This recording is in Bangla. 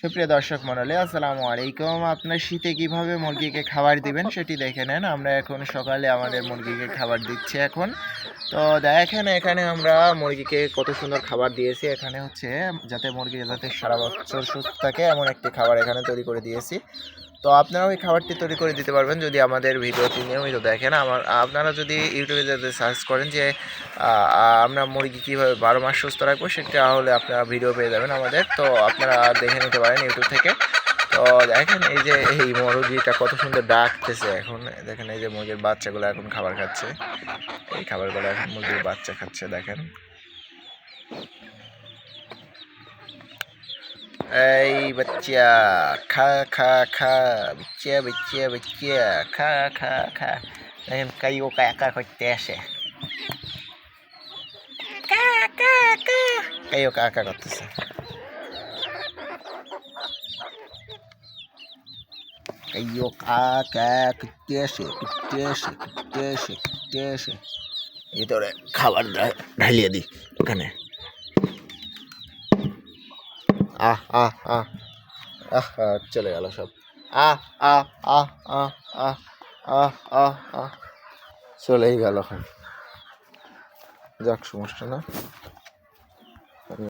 সুপ্রিয় দর্শক মণ্ডলী, আসসালামু আলাইকুম। আপনার শীতে কীভাবে মুরগিকে খাবার দিবেন সেটি দেখে নেন। আমরা এখন সকালে আমাদের মুরগিকে খাবার দিচ্ছি এখন। তো দেখেন, এখানে আমরা মুরগিকে কত সুন্দর খাবার দিয়েছি। এখানে হচ্ছে, যাতে মুরগি যাতে সারা বছর সুস্থ থাকে, এমন একটি খাবার এখানে তৈরি করে দিয়েছি। তো আপনারা ওই খাবারটি তৈরি করে দিতে পারবেন যদি আমাদের ভিডিওটি নিয়মিত দেখেন। আমার, আপনারা যদি ইউটিউবে যাতে সার্চ করেন যে আমরা মুরগি কীভাবে বারো মাস সুস্থ রাখব সেটা হলে আপনারা ভিডিও পেয়ে যাবেন আমাদের। তো আপনারা দেখে নিতে পারেন ইউটিউব থেকে। তো দেখেন এই যে এই মুরগিটা কত সুন্দর ডাকতেছে এখন। দেখেন এই যে মুরগির বাচ্চাগুলো এখন খাবার খাচ্ছে। এই খাবারগুলো এখন মুরগির বাচ্চা খাচ্ছে, দেখেন। এই বাচ্চা খা খা খা বাচ্চা বাচ্চা বাচ্চা খা খা খা। দেখেন কাইও কাকা করতে আসে। কাইও কাকা করতেছে। কাইও কাকা করতে আসে করতে আসে করতে আসে করতে আসে। ভিতরে খাবার ঢালিয়ে দিই ওখানে। আহ আহ আহ। আহ চলে গেল সব। আহ আহ আহ আহ আহ আহ আহ আহ। চলেই গেল যাক, সমস্যা না।